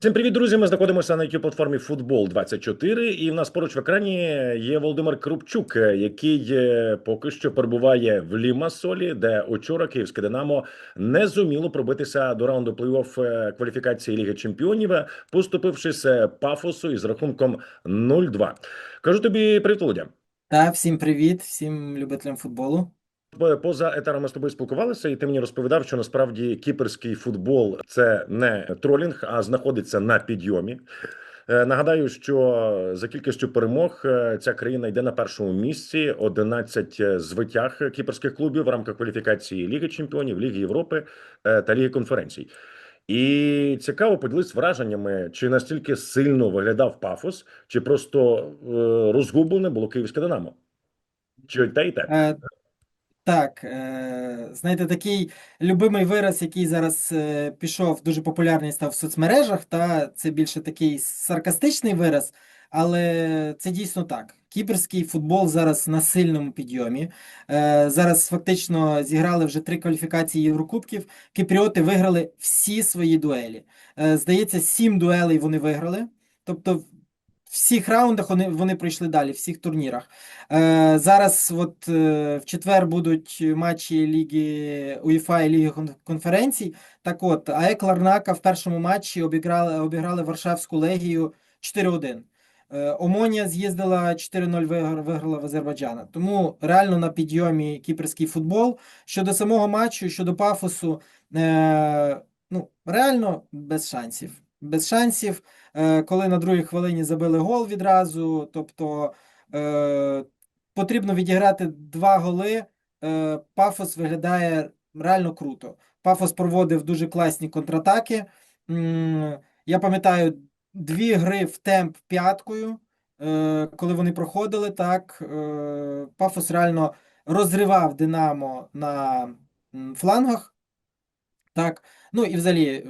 Всім привіт, друзі! Ми знаходимося на youtube платформі Футбол 24 і в нас поруч в екрані є Володимир Крупчук, який е, поки що перебуває в Лімасолі, де учора київське Динамо не зуміло пробитися до раунду плей-офф е, кваліфікації Ліги Чемпіонів, поступившись е, пафосу із рахунком 0-2. Кажу тобі привіт, Володя. Та, всім привіт, всім любителям футболу. Поза етером ми з тобою спілкувалися, і ти мені розповідав, що насправді кіперський футбол це не тролінг, а знаходиться на підйомі. Е, Нагадаю, що за кількістю перемог е, ця країна йде на першому місці. 11 звитяг кіперських клубів в рамках кваліфікації Ліги Чемпіонів, Ліги Європи е, та Ліги конференцій. І цікаво поділитися враженнями, чи настільки сильно виглядав пафос, чи просто е, розгублене було київське Динамо. Чи те і те. Так, е, знаєте, такий любимий вираз, який зараз е, пішов, дуже популярний став в соцмережах, та це більше такий саркастичний вираз, але це дійсно так. Кіпрський футбол зараз на сильному підйомі. Е, зараз фактично зіграли вже три кваліфікації Єврокубків. Кіпріоти виграли всі свої дуелі. Здається, сім дуелей вони виграли. Тобто всіх раундах вони, вони пройшли далі, всіх турнірах. Е, зараз, от е, в четвер будуть матчі Ліги УЄФА і Ліги конференцій. Так от, АЕК Ларнака в першому матчі обіграли, обіграли Варшавську легію 4-1. Е, Омонія з'їздила 4-0 вигр- виграла в Азербайджана. Тому реально на підйомі кіпрський футбол. Щодо самого матчу, щодо пафосу, е, ну, реально без шансів. Без шансів, е, коли на другій хвилині забили гол відразу, тобто е, потрібно відіграти два голи. Е, Пафос виглядає реально круто. Пафос проводив дуже класні контратаки. Я пам'ятаю дві гри в темп п'яткою, коли вони проходили так. Пафос реально розривав Динамо на флангах. Так, ну і взагалі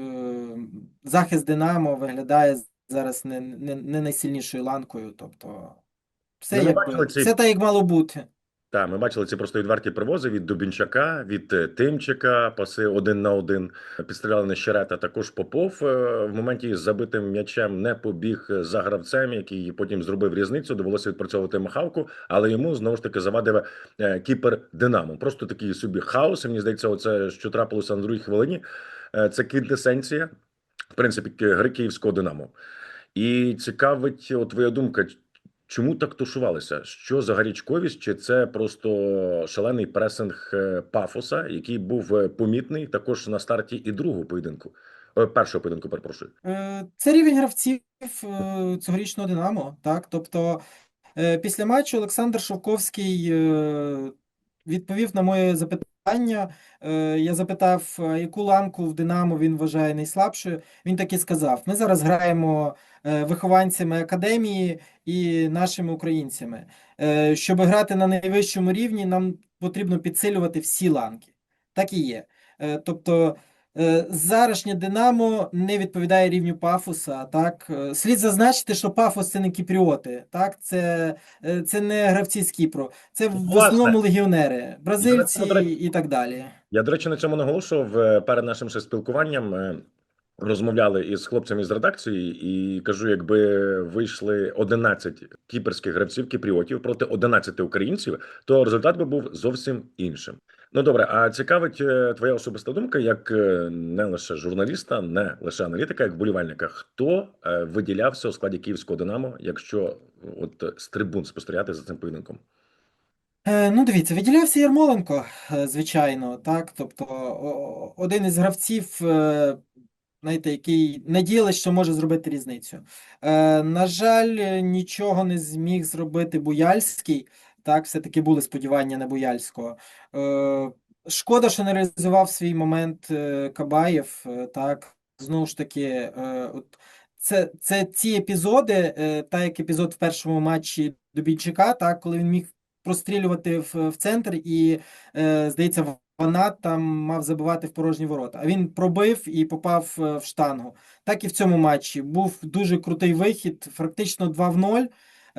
захист Динамо виглядає зараз не, не, не найсильнішою ланкою. Тобто, все Ну, якби, бачили ці- все так, як мало бути. Так, ми бачили ці просто відверті привози від Дубінчака, від е, Тимчика, паси один на один. Підстріляли на Щерета. Також Попов е, в моменті з забитим м'ячем не побіг за гравцем, який потім зробив різницю. Довелося відпрацьовувати махавку, але йому знову ж таки завадив е, кіпер Динамо. Просто такий собі хаос. І Мені здається, оце що трапилося на другій хвилині. Це квінтесенція, в принципі, гри київського Динамо. І цікавить, от твоя думка, Чому так тушувалися? Що за гарячковість? Чи це просто шалений пресинг е, пафоса, який був е, помітний також на старті і другого поєдинку? Е, Першого поєдинку, перепрошую. Це рівень гравців цьогорічного Динамо. Так? Тобто, після матчу Олександр Шовковський відповів на моє запитання. Е, Я запитав, яку ланку в Динамо він вважає найслабшою. Він так і сказав: ми зараз граємо е, вихованцями академії і нашими українцями. Е, Щоб грати на найвищому рівні, нам потрібно підсилювати всі ланки. Так і є. Е, Тобто. Е, Зарашнє Динамо не відповідає рівню Пафоса. Так Е, слід зазначити, що Пафос це не кіпріоти. Так, це, е, це не гравці з Кіпру, це в Власне. основному легіонери, бразильці Я, і так далі. Я, до речі, на цьому наголошував перед нашим ще спілкуванням. Розмовляли із хлопцями з редакції, і кажу, якби вийшли 11 кіперських гравців кіпріотів проти 11 українців, то результат би був зовсім іншим. Ну добре, а цікавить е, твоя особиста думка, як е, не лише журналіста, не лише аналітика, як вболівальника, хто е, виділявся у складі київського Динамо, якщо от з трибун спостерігати за цим поєдинком? Ну, дивіться, виділявся Ярмоленко, звичайно, так. Тобто один із гравців, знаєте, який надіялись, що може зробити різницю. На жаль, нічого не зміг зробити Буяльський. Так, все-таки були сподівання на Буяльського. Е, Шкода, що не реалізував свій момент е, Кабаєв. е, Так, знову ж таки, е, от це, це ці епізоди, так як епізод в першому матчі Дубінчака, так, коли він міг прострілювати в, в центр, і, здається, Ванат там мав забивати в порожні ворота. А він пробив і попав в штангу. Так і в цьому матчі. Був дуже крутий вихід, практично 2 в 0.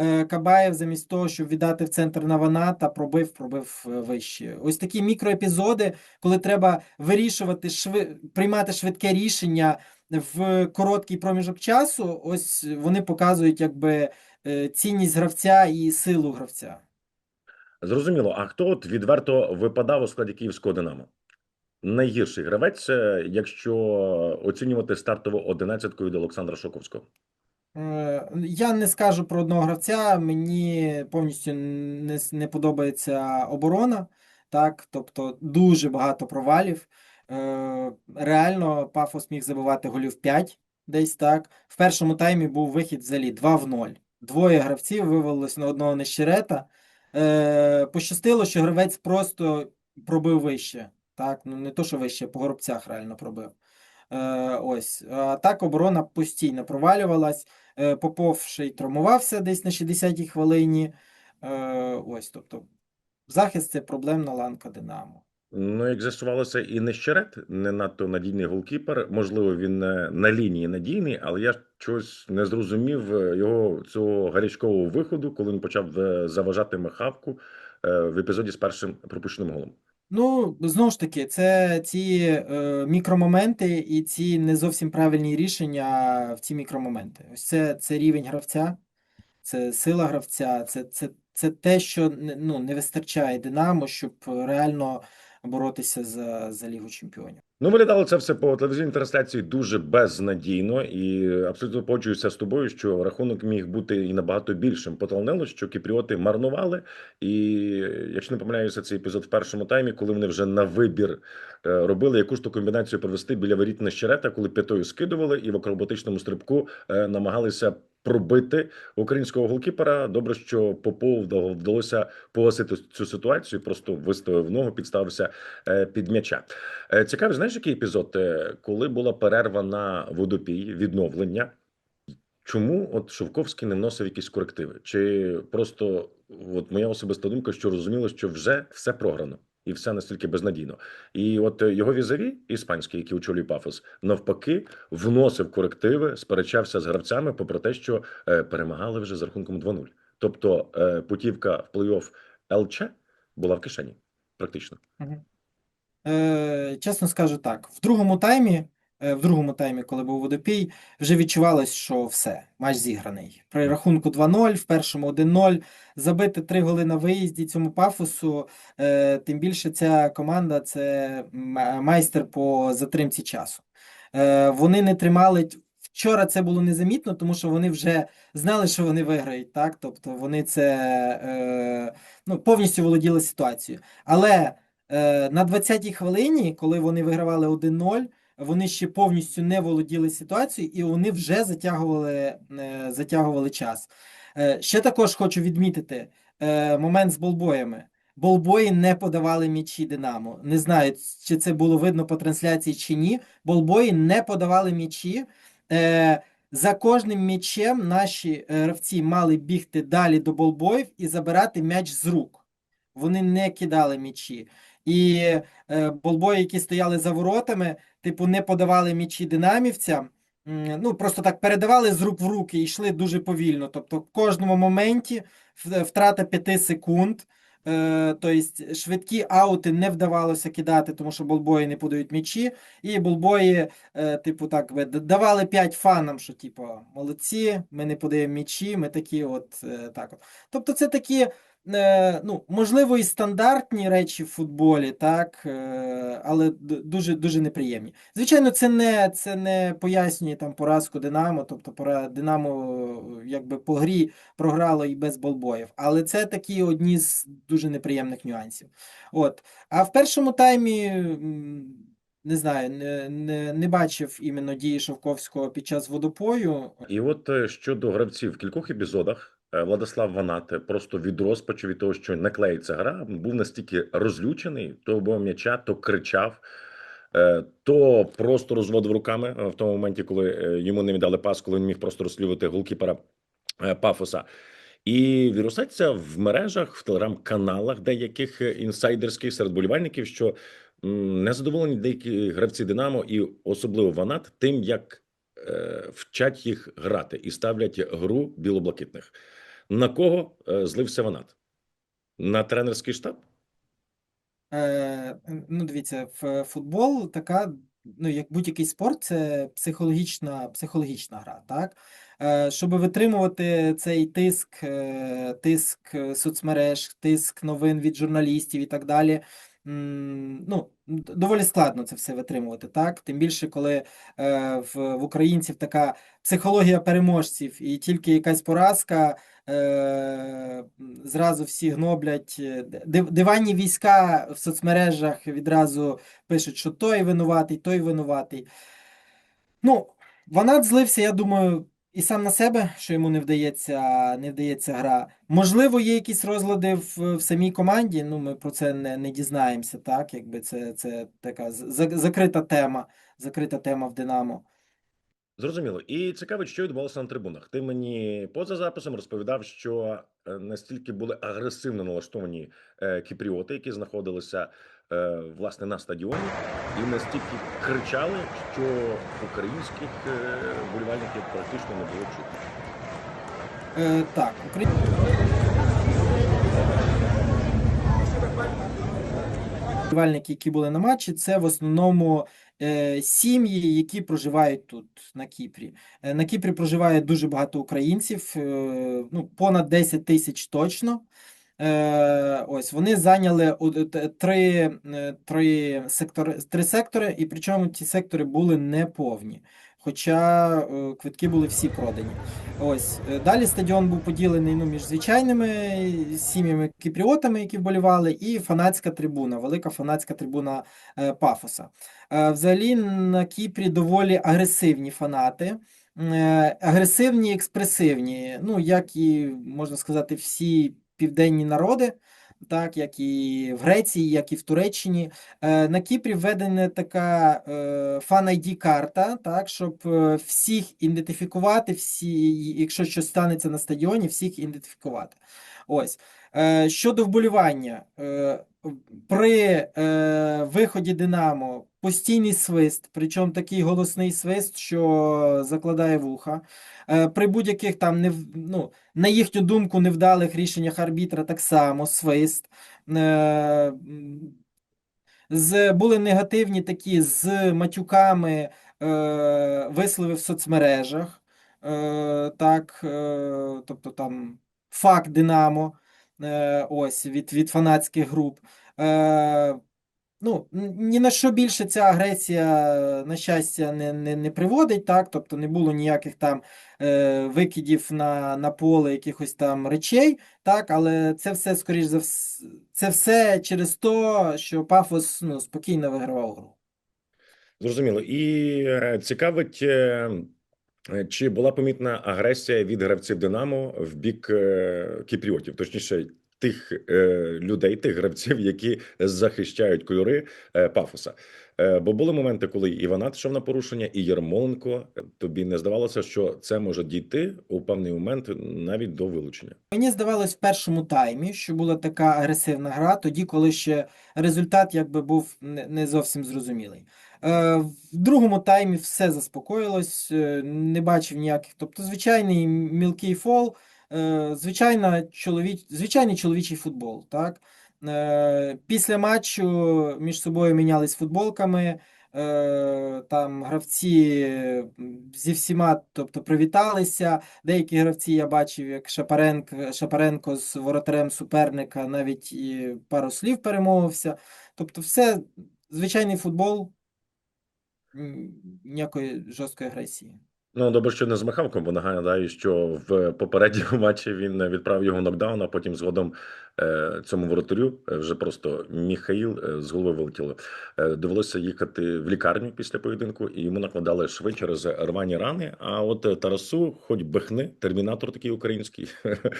Е, Кабаєв замість того, щоб віддати в центр на Ваната, пробив, пробив е, вище. Ось такі мікроепізоди, коли треба вирішувати, шви... приймати швидке рішення, в короткий проміжок часу, ось вони показують якби е, цінність гравця і силу гравця. Зрозуміло. А хто от відверто випадав у складі київського Динамо? Найгірший гравець, якщо оцінювати стартову одинадцятку від Олександра Шоковського. Е, Я не скажу про одного гравця, мені повністю не, не подобається оборона, так, тобто дуже багато провалів. Е, Реально Пафос міг забивати голів 5 десь так. В першому таймі був вихід взагалі 2 в 0. Двоє гравців вивелось на одного нещерета. Е, Пощастило, що гравець просто пробив вище. Так, ну не то, що вище, по горобцях реально пробив. Е, ось. Так оборона постійно провалювалась. Е, Попов ще й травмувався десь на 60-й хвилині. Е, Ось, тобто, захист це проблемна ланка Динамо. Ну, як з'ясувалося, і Нещерет не надто надійний голкіпер. Можливо, він на лінії надійний, але я чогось не зрозумів е, його цього гарячкового виходу, коли він почав е, заважати Михавку е, в епізоді з першим пропущеним голом. Ну, знову ж таки, це ці е, мікромоменти і ці не зовсім правильні рішення в ці мікромоменти. Ось це, це рівень гравця, це сила гравця, це, це, це те, що ну, не вистачає Динамо, щоб реально боротися за, за Лігу Чемпіонів. Ну, виглядало це все по телевізійній трансляції дуже безнадійно, і абсолютно погоджуюся з тобою, що рахунок міг бути і набагато більшим. Поталнило, що кіпріоти марнували. І якщо не помиляюся, цей епізод в першому таймі, коли вони вже на вибір е, робили яку ж то комбінацію провести біля воріт Нещерета, коли п'ятою скидували і в акробатичному стрибку е, намагалися пробити українського голкіпера. Добре, що вдало- вдалося погасити цю ситуацію, просто виставив ногу, підставився е, під м'яча. Е, Цікавий, знаєш, який епізод, Е, коли була перерва на водопій, відновлення. Чому от Шовковський не вносив якісь корективи? Чи просто от моя особиста думка, що розуміло, що вже все програно і все настільки безнадійно. І от е, його візаві, іспанський, який очолює Пафос, навпаки, вносив корективи, сперечався з гравцями, попри те, що е, перемагали вже з рахунком 2-0. Тобто путівка в плей-офф ЛЧ була в кишені, практично. Е, чесно скажу так, в другому таймі, е, в другому таймі, коли був водопій, вже відчувалось, що все, матч зіграний. При рахунку 2-0, в першому 1-0, забити три голи на виїзді цьому пафосу, е, тим більше ця команда це майстер по затримці часу. Е, вони не тримали. Вчора це було незамітно, тому що вони вже знали, що вони виграють, так? Тобто вони це е, ну, повністю володіли ситуацією. Але На 20-й хвилині, коли вони вигравали 1-0, вони ще повністю не володіли ситуацією і вони вже затягували, е, затягували час. Е, Ще також хочу відмітити е, момент з болбоями. Болбої не подавали м'ячі Динамо. Не знаю, чи це було видно по трансляції чи ні. Болбої не подавали м'ячі. Е, За кожним м'ячем наші е, гравці мали бігти далі до болбоїв і забирати м'яч з рук. Вони не кидали м'ячі. І е, болбої, які стояли за воротами, типу, не подавали м'ячі динамівцям. Ну, просто так передавали з рук в руки і йшли дуже повільно. Тобто, в кожному моменті в- втрата 5 секунд. Е, тобто, швидкі аути не вдавалося кидати, тому що болбої не подають м'ячі. І болбої, е, типу, так давали 5 фанам, що, типу, молодці, ми не подаємо м'ячі, ми такі, от е, так от. Тобто, це такі е, ну, можливо, і стандартні речі в футболі, так, е, але дуже, дуже неприємні. Звичайно, це не, це не пояснює там поразку Динамо, тобто пора Динамо е, якби по грі програло і без болбоїв, але це такі одні з дуже неприємних нюансів. От. А в першому таймі. Не знаю, не, не, не бачив іменно дії Шовковського під час водопою. І от е, щодо гравців в кількох епізодах Владислав Ванат е, просто від розпачу від того, що не клеїться гра, був настільки розлючений, то бо м'яча, то кричав, е, то просто розводив руками е, в тому моменті, коли е, йому не віддали пас, коли він міг просто розслідувати голкіпера е, Пафоса. І вірусеться в мережах, в телеграм-каналах деяких е, інсайдерських серед болівальників, що незадоволені деякі гравці Динамо і особливо Ванат тим, як е, вчать їх грати і ставлять гру білоблакитних. На кого е, злився Ванат? На тренерський штаб? Е, ну, дивіться, в футбол така ну, як будь-який спорт, це психологічна, психологічна гра, так? Е, Щоб витримувати цей тиск, е, тиск е, соцмереж, тиск новин від журналістів і так далі. Ну, доволі складно це все витримувати, так? Тим більше, коли е, в, в українців така психологія переможців, і тільки якась поразка, зразу всі гноблять. е, Диванні війська в соцмережах відразу пишуть, що той винуватий, той винуватий. Ну, Ванат злився, я думаю, і сам на себе, що йому не вдається, не вдається гра. Можливо, є якісь розлади в, в самій команді. Ну, ми про це не, не дізнаємося, так? Якби це, це така закрита тема, закрита тема в Динамо. Зрозуміло. І цікаво, що відбувалося на трибунах. Ти мені поза записом розповідав, що е, настільки були агресивно налаштовані е, кіпріоти, які знаходилися е, власне на стадіоні, і настільки кричали, що українських вболівальників практично не було чути. Е, так, Украї... Вболівальники, які були на матчі, це в основному сім'ї, які проживають тут, на Кіпрі. Е, на Кіпрі проживає дуже багато українців, е, ну, понад 10 тисяч точно. Е, ось вони зайняли три, е, три сектори, три сектори, і причому ті сектори були неповні. Хоча е, квитки були всі продані. Ось е, далі стадіон був поділений ну, між звичайними сім'ями кіпріотами, які вболівали, і фанатська трибуна, велика фанатська трибуна е, Пафоса. Взагалі на Кіпрі доволі агресивні фанати. Агресивні, експресивні, ну як і можна сказати, всі південні народи, так як і в Греції, як і в Туреччині. Е, На Кіпрі введена така фан id карта, так, щоб е, всіх ідентифікувати, всі, якщо щось станеться на стадіоні, всіх ідентифікувати. Ось. Е, Щодо вболівання, е, при е, виході Динамо постійний свист, причому такий голосний свист, що закладає вуха. Е, При будь-яких там не ну, на їхню думку невдалих рішеннях арбітра так само свист. Е, з, були негативні такі з матюками е, вислови в соцмережах. Е, так, е, тобто там факт Динамо е, ось від, від фанатських груп. Е, Ну, ні на що більше ця агресія, на щастя, не, не, не приводить, так? Тобто не було ніяких там е, викидів на, на поле якихось там речей, так? Але це все, скоріш за все, це все через те, що Пафос ну, спокійно вигравав гру. Зрозуміло. І е, цікавить, е, е, чи була помітна агресія від гравців Динамо в бік е, кіпріотів, точніше, тих е, людей, тих гравців, які захищають кольори е, пафоса. Е, Бо були моменти, коли Іванат йшов на порушення, і Єрмоленко. Тобі не здавалося, що це може дійти у певний момент навіть до вилучення. Мені здавалось в першому таймі, що була така агресивна гра, тоді, коли ще результат якби був не зовсім зрозумілий. Е, в другому таймі все заспокоїлось, е, не бачив ніяких. Тобто, звичайний мілкий фол, е, звичайна чоловіч, звичайний чоловічий футбол. Так? Після матчу між собою мінялись футболками. Там гравці зі всіма, тобто привіталися. Деякі гравці я бачив, як Шапаренко, Шапаренко з воротарем суперника навіть і пару слів перемовився. Тобто, все звичайний футбол, ніякої жорсткої агресії. Ну, добре, що не з Михалком, бо нагадаю, що в попередньому матчі він відправив його нокдаун, а потім згодом цьому воротарю е, вже просто Міхаїл е, з голови вилетіло. Е, довелося їхати в лікарню після поєдинку, і йому накладали шви через рвані рани. А от е, Тарасу, хоч бехни, термінатор такий український,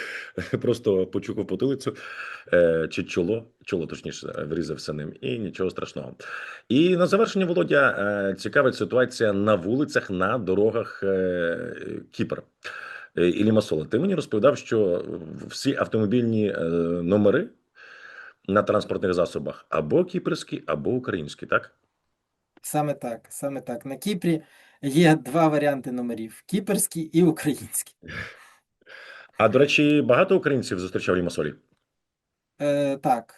просто почухав потилицю е, чи чоло, чоло точніше, врізався ним, і нічого страшного. І на завершення, Володя, е, цікавить ситуація на вулицях, на дорогах е, Кіпра. Е, І Лімасола. Ти мені розповідав, що всі автомобільні е, номери на транспортних засобах або кіпрські, або українські, так? Саме так, саме так. На Кіпрі є два варіанти номерів: кіперський і український. А до речі, багато українців зустрічав Лімасолі. Е, так,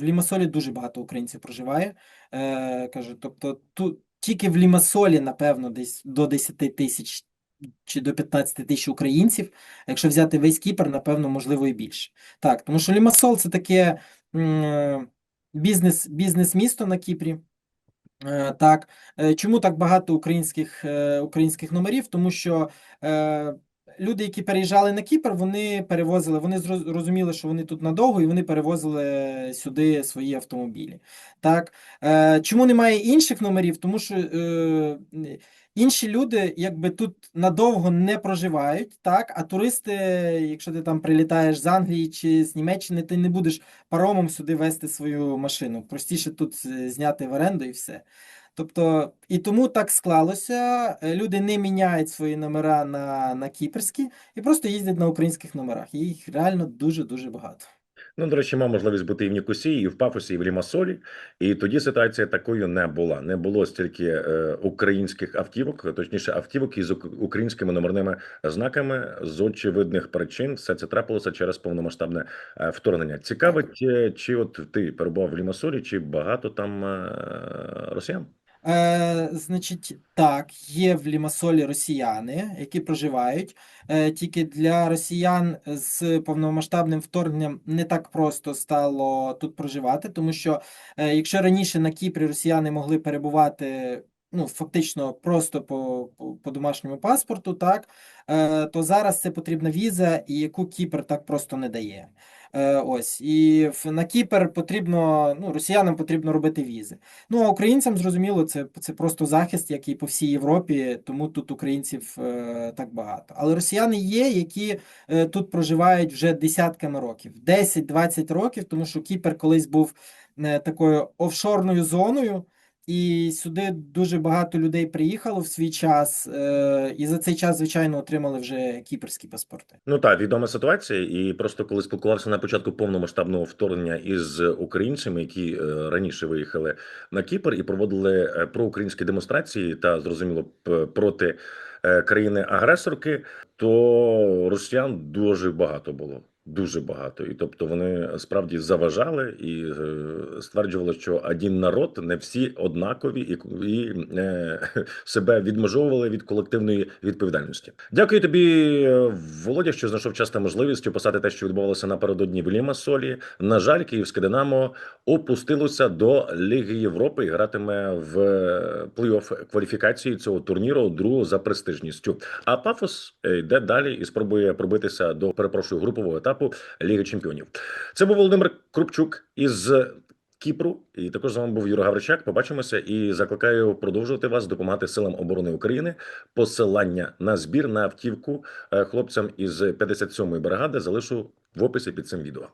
в Лімасолі дуже багато українців проживає. Е, кажу, тобто ту, тільки в Лімасолі, напевно, десь до 10 тисяч чи до 15 тисяч українців. Якщо взяти весь Кіпр, напевно, можливо, і більше. Так, тому що Лімасол це таке бізнес, бізнес-місто на Кіпрі. Е, Так, Е, чому так багато українських, е, українських номерів? Тому що е, люди, які переїжджали на Кіпр, вони перевозили, вони зро- розуміли, що вони тут надовго, і вони перевозили сюди свої автомобілі. Так, Е, чому немає інших номерів? Тому що е, інші люди якби тут надовго не проживають, так, а туристи, якщо ти там прилітаєш з Англії чи з Німеччини, ти не будеш паромом сюди вести свою машину. Простіше тут е, зняти в оренду і все. Тобто, і тому так склалося. е, Люди не міняють свої номера на, на кіпрські і просто їздять на українських номерах. Їх реально дуже-дуже багато. Ну, до речі, мав можливість бути і в Нікосії, і в Пафосі, і в Лімасолі. І тоді ситуація такою не була. Не було стільки е, українських автівок, точніше, автівок із українськими номерними знаками з очевидних причин. Все це трапилося через повномасштабне е, вторгнення. Цікавить, е, чи от ти перебував в Лімасолі, чи багато там е, росіян? Е, значить, так, є в Лімасолі росіяни, які проживають. Е, тільки для росіян з повномасштабним вторгненням не так просто стало тут проживати, тому що е, якщо раніше на Кіпрі росіяни могли перебувати ну, фактично просто по, по, домашньому паспорту, так, е, то зараз це потрібна віза, і яку Кіпр так просто не дає. Е, ось, і на Кіпр потрібно, ну, росіянам потрібно робити візи. Ну, а українцям, зрозуміло, це, це просто захист, як і по всій Європі, тому тут українців е, так багато. Але росіяни є, які е, тут проживають вже десятками років, 10-20 років, тому що Кіпр колись був такою офшорною зоною, і сюди дуже багато людей приїхало в свій час, е, і за цей час, звичайно, отримали вже кіпрські паспорти. Ну так, відома ситуація, і просто коли спілкувався на початку повномасштабного вторгнення із українцями, які е, раніше виїхали на Кіпр і проводили е, проукраїнські демонстрації та зрозуміло проти країни-агресорки, то росіян дуже багато було. Дуже багато, і тобто вони справді заважали і е, стверджували, що один народ не всі однакові, і, і е, себе відмежовували від колективної відповідальності. Дякую тобі, е, Володя, що знайшов час та можливість описати те, що відбувалося напередодні в Лімасолі. На жаль, київське Динамо опустилося до Ліги Європи і гратиме в е, плей-офф кваліфікації цього турніру, другого за престижністю. А Пафос е, йде далі і спробує пробитися до перепрошую групового етапу Ліги Чемпіонів. Це був Володимир Крупчук із Кіпру, і також з вами був Юра Гавричак. Побачимося і закликаю продовжувати вас допомагати силам оборони України. Посилання на збір на автівку е, хлопцям із 57-ї бригади залишу в описі під цим відео.